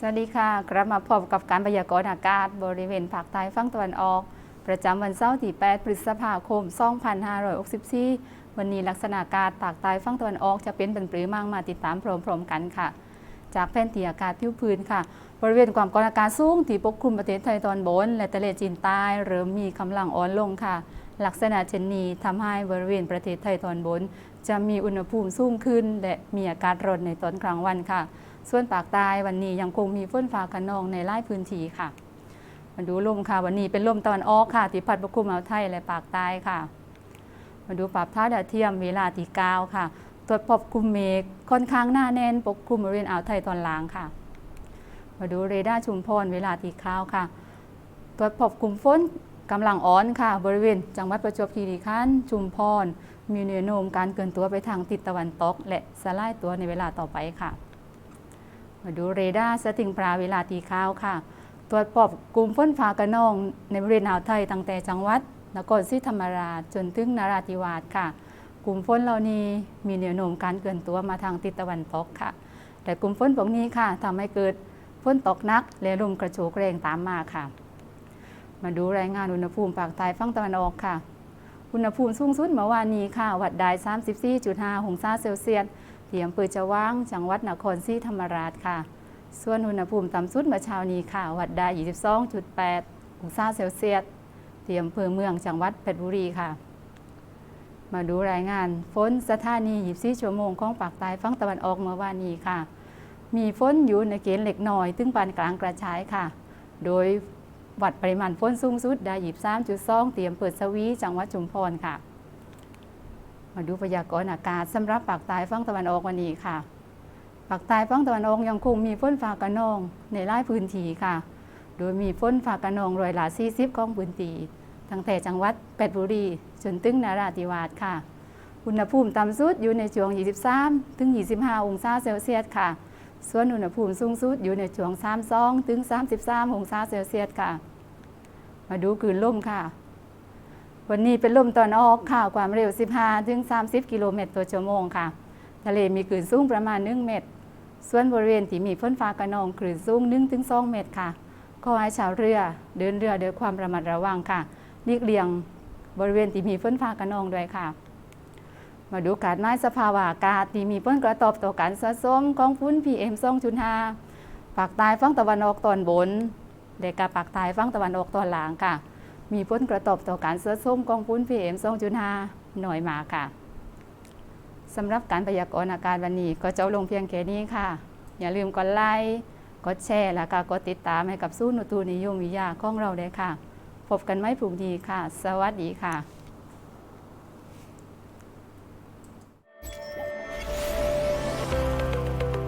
สวัสดีค่ะ กลับมาพบกับการพยากรณ์อากาศ บริเวณภาคใต้ฝั่งตะวันออก ประจำวันเสาร์ที่ 8 พฤษภาคม 2564 วันนี้ลักษณะอากาศภาคใต้ฝั่งตะวันออกจะเป็นเป็นปรือมั่งมาติดตามพร้อมๆกันค่ะ จากแผนที่อากาศผิวพื้นค่ะ บริเวณความกดอากาศสูงที่ปกคลุมประเทศไทยตอนบน และทะเลจีนใต้เริ่มมีกำลังอ่อนลงค่ะ ลักษณะเช่นนี้ทำให้บริเวณประเทศไทยตอนบน จะมีอุณหภูมิสูงขึ้น และมีอากาศร้อนในตอนกลางวันค่ะ ส่วนปากใต้วันนี้ยังคงมีฝนฟ้าคะนองในหลายพื้นที่ค่ะมาดูลมค่ะ วันนี้เป็นลมตะวันออกค่ะที่พัดปกคลุมอ่าวไทยและปากใต้ค่ะ มาดูปรับท้าดาวเทียมเวลาที่เก้าค่ะ ตรวจพบกลุ่มเมฆค่อนข้างหน้าแน่นปกคลุมบริเวณอ่าวไทยตอนล่างค่ะ มาดูเรดาร์ชุมพรเวลาที่เก้าค่ะ ตรวจพบกลุ่มฝนกำลังอ่อนค่ะ บริเวณ จังหวัดประจวบคีรีขันธ์ชุมพรมีแนวโน้มการเกินตัวไปทางทิศตะวันตก และสลายตัวในเวลาต่อไปค่ะ มาดูเรดาร์สติงปลาเวลาตีข้าวค่ะ ตรวจพบกลุ่มฝนฟ้ากระนองในบริเวณอ่าวไทยตั้งแต่จังหวัดนครศรีธรรมราชจนถึงนราธิวาสค่ะ กลุ่มฝนเหล่านี้มีแนวโน้มการเกินตัวมาทางทิศตะวันตกค่ะ แต่กลุ่มฝนพวกนี้ค่ะทำให้เกิดฝนตกหนักและลมกระโชกแรงตามมาค่ะ มาดูรายงานอุณหภูมิภาคใต้ฝั่งตะวันออกค่ะ อุณหภูมิสูงสุดเมื่อวานนี้ค่ะ วัดได้34.5องศาเซลเซียส ที่อำเภอจะว่างจังหวัดนครศรีธรรมราชค่ะ ส่วนอุณหภูมิต่ำสุดเมื่อเช้านี้ค่ะ วัดได้22.8 องศาเซลเซียสที่อำเภอเมืองจังหวัดเพชรบุรีค่ะ มาดูรายงานฝนสถานี 24 ชั่วโมงของปากใต้ฝั่งตะวันออกเมื่อวานนี้ค่ะ มีฝนอยู่ในเกณฑ์เล็กน้อย ถึงปานกลางกระจายค่ะ โดยวัดปริมาณฝนสูงสุดได้23.2เตรียมเปิดสวีจังหวัดชุมพรค่ะ มาดูพยากรณ์อากาศสำหรับปากใต้ฝั่งตะวันออกวันนี้ค่ะปากใต้ฝั่งตะวันออกยังคงมีฝนฟ้ากระนองในหลายพื้นที่ค่ะ โดยมีฝนฟ้ากระนองร้อยละ40ของพื้นที่ตั้งแต่จังหวัดเพชรบุรีจนถึงนราธิวาสค่ะ อุณหภูมิต่ำสุดอยู่ในช่วง 23 ถึง 25 องศาเซลเซียสค่ะ ส่วนอุณหภูมิสูงสุดอยู่ในช่วง 32 ถึง 33 องศาเซลเซียสค่ะ มาดูคลื่นลมค่ะ วันนี้เป็นลมตอนออกค่ะความเร็ว 15 ถึง 30 กิโลเมตรต่อชั่วโมงค่ะ ทะเลมีคลื่นสูงประมาณ 1 เมตร ส่วนบริเวณที่มีฝนฟ้ากระนองคลื่นสูง1ถึง2เมตรค่ะขอให้ชาวเรือเดินเรือด้วยความระมัดระวังค่ะหลีกเลี่ยงบริเวณที่มีฝนฟ้ากระนองด้วยค่ะ มาดูการไม้สภาวะอากาศที่มีผลกระทบต่อการสะสมของฝุ่น PM 2.5ภาคใต้ฝั่งตะวันออกตอนบนและกับภาคใต้ฝั่งตะวันออกตอนล่างค่ะ มีผลกระทบต่อการเสื้อส้มกองฝุ่น PM 2.5น้อยมาค่ะสำหรับการพยากรณ์อากาศวันนี้ก็จะลงเพียงแค่นี้ค่ะ อย่าลืมกดไลค์กดแชร์และก็กดติดตามให้กับสู้นุตูนิยมวิทยาของเราเลยค่ะ พบกันไม่พรุ่งนี้ค่ะ สวัสดีค่ะ